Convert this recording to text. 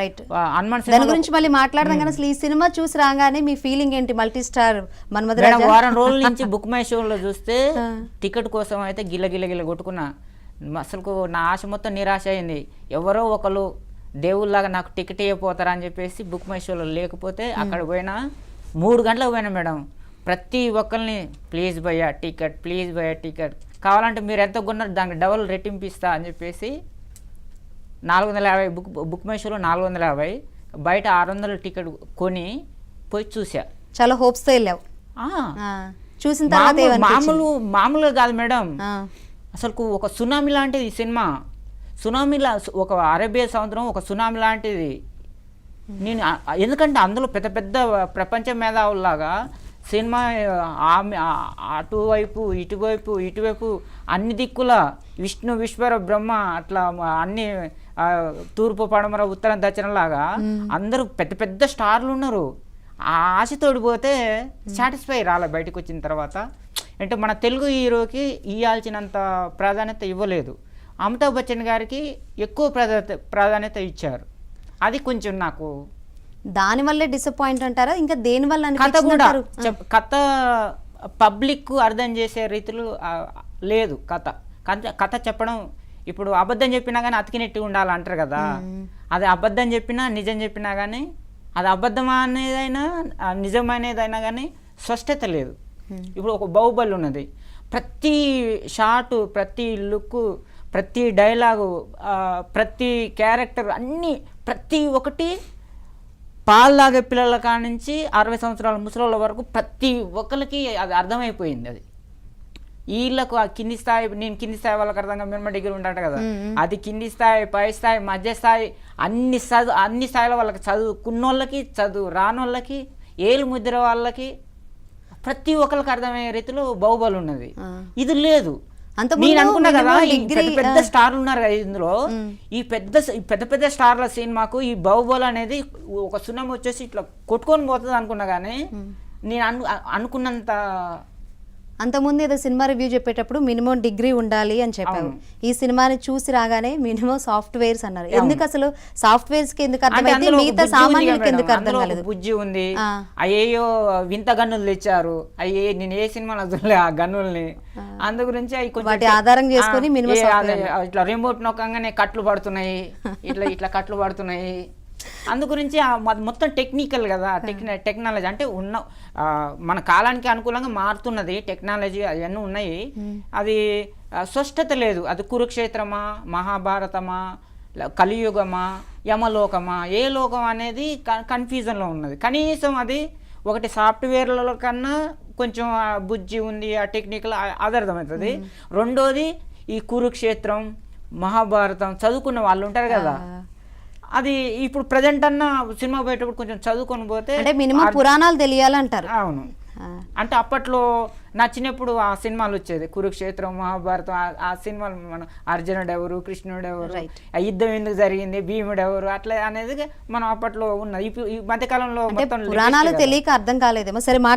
Right దాని గురించి మళ్ళీ మాట్లాడదాం కానీ అసలు ఈ సినిమా చూసి రాగానే మీ ఫీలింగ్ ఏంటి? మల్టీ స్టార్ వారం రోజుల నుంచి బుక్ మై షోలో చూస్తే. టికెట్ కోసం అయితే గిల్ల గిల్ల గిల్ల కొట్టుకున్నా. అసలు నా ఆశ మొత్తం నిరాశ అయింది. ఎవరో ఒకరు దేవుళ్ళలాగా నాకు టికెట్ ఇవ్వపోతారా అని చెప్పేసి బుక్ మై షోలో లేకపోతే అక్కడ పోయినా మూడు గంటలకు పోయినా మేడం. ప్రతి ఒక్కరిని ప్లీజ్ భయ్యా టికెట్ ప్లీజ్ భయ్యా టికెట్ కావాలంటే మీరు ఎంత కొన్నారు దానికి డబల్ రెట్టింపు ఇస్తా అని చెప్పేసి నాలుగు వందల యాభై బుక్ బుక్ మై షోలో నాలుగు వందల యాభై బయట ఆరు వందల టికెట్ కొని పోయి చూసా చాలా హోప్స్తో వెళ్ళావు. చూసిన తర్వాత మామూలు మామూలుగా కాదు మేడం. అసలు ఒక సునామీ లాంటిది ఈ సినిమా. సునామీలా ఒక అరేబియా సముద్రం ఒక సునామీ లాంటిది. నేను ఎందుకంటే అందులో పెద్ద పెద్ద ప్రపంచ మేధావుల్లాగా సినిమా ఆమె అటువైపు ఇటువైపు ఇటువైపు అన్ని దిక్కుల విష్ణు విశ్వర బ్రహ్మ అట్లా అన్ని తూర్పు పడమర ఉత్తరం దక్షిణం లాగా అందరూ పెద్ద పెద్ద స్టార్లు ఉన్నారు. ఆ ఆశతోడి పోతే సాటిస్ఫై రాలే బయటకు వచ్చిన తర్వాత. అంటే మన తెలుగు హీరోకి ఇవ్వాల్సినంత ప్రాధాన్యత ఇవ్వలేదు. అమితాబ్ బచ్చన్ గారికి ఎక్కువ ప్రాధాన్యత ప్రాధాన్యత ఇచ్చారు. అది కొంచెం నాకు దాని వల్లే డిసప్పాయింట్ అంటారా? ఇంకా దేని వల్ల కథ కూడా కథ పబ్లిక్ అర్థం చేసే రీతిలో లేదు కథ. కథ కథ చెప్పడం ఇప్పుడు అబద్ధం చెప్పినా కానీ అతికినట్టు ఉండాలి అంటారు కదా. అది అబద్ధం చెప్పినా నిజం చెప్పినా కానీ అది అబద్ధం అనేదైనా నిజం అనేదైనా కానీ స్పష్టత లేదు. ఇప్పుడు ఒక బాహుబలి ఉన్నది. ప్రతి షాటు ప్రతి లుక్ ప్రతి డైలాగు ప్రతి క్యారెక్టర్ అన్నీ ప్రతి ఒక్కటి పాలు తాగే పిల్లల కాడ నుంచి అరవై సంవత్సరాల ముసలోళ్ళ వరకు ప్రతి ఒక్కరికి అది అర్థమైపోయింది అది. వీళ్ళకు ఆ కింది స్థాయి నేను కింది స్థాయి వాళ్ళకి అర్థంగా మినిమం డిగ్రీ ఉంటాడు కదా. అది కింది స్థాయి పై స్థాయి మధ్య స్థాయి అన్ని చదువు అన్ని స్థాయిలో వాళ్ళకి చదువుకున్నోళ్ళకి చదువు రానోళ్ళకి ఏలు ముద్ర వాళ్ళకి ప్రతి ఒక్కరికి అర్థమయ్యే రీతిలో బాహుబలి ఉన్నది. ఇది లేదు. నేను అనుకున్నా కదా ఈ పెద్ద. స్టార్లు ఉన్నారు కదా ఇందులో. ఈ పెద్ద పెద్ద పెద్ద స్టార్ల సినిమాకు ఈ బాహుబలి అనేది ఒక సునామీ వచ్చేసి ఇట్లా కొట్టుకొని పోతుంది అనుకున్నా కానీ నేను అను అనుకున్నంత అంతకుముందు ఏదో సినిమా రివ్యూ చెప్పేటప్పుడు మినిమం డిగ్రీ ఉండాలి అని అవును. ఈ సినిమాని చూసి రాగానే మినిమం సాఫ్ట్వేర్స్ అన్నారు. ఎందుకు అసలు సాఫ్ట్వేర్స్కి ఎందుకు ఒక మిగతా సామాన్యులకి ఎందుకు అర్థం కాలేదు? బుజ్జి ఉంది. ఆ. అయ్యేయో వింత గన్నులు తెచ్చారు. అయ్యే నేను ఏ సినిమాలో చూడలే ఆ గన్నుల్ని. అందు గురించి వాటి ఆధారం చేసుకొని అదే, ఇట్లా రిమోట్ నొక్కంగానే కట్లు పడుతున్నాయి. ఇట్లా ఇట్లా కట్లు పడుతున్నాయి. అందు గురించి మొ- మొత్తం టెక్నికల్ కదా టెక్న టెక్నాలజీ. అంటే ఉన్న మన కాలానికి అనుకూలంగా మారుతున్నది టెక్నాలజీ అవన్నీ ఉన్నాయి. అది స్పష్టత లేదు. అది కురుక్షేత్రమా మహాభారతమా కలియుగమా యమలోకమా ఏ లోకం అనేది కన్ఫ్యూజన్లో ఉన్నది. కనీసం అది ఒకటి సాఫ్ట్వేర్లలో కన్నా కొంచెం బుజ్జి ఉంది ఆ టెక్నికల్ అది అర్థమవుతుంది. రెండోది ఈ కురుక్షేత్రం మహాభారతం చదువుకున్న వాళ్ళు ఉంటారు కదా. అది ఇప్పుడు ప్రజెంట్ అన్న సినిమా పోయేటప్పుడు కొంచెం చదువుకొని పోతే అంటే మినిమం పురాణాలు తెలియాలంటారు. అవును. అంటే అప్పట్లో నచ్చినప్పుడు ఆ సినిమాలు వచ్చేది. కురుక్షేత్రం మహాభారతం ఆ- సినిమాలు మనం అర్జునుడు ఎవరు కృష్ణుడు ఎవరు యుద్ధం ఎందుకు జరిగింది భీముడు ఎవరు అట్లా అనేది మనం అప్పట్లో ఉన్నది ఈ మధ్యకాలంలో పురాణాలు. తెలియక అర్థం కాలేదేమో. సరే మాట్లా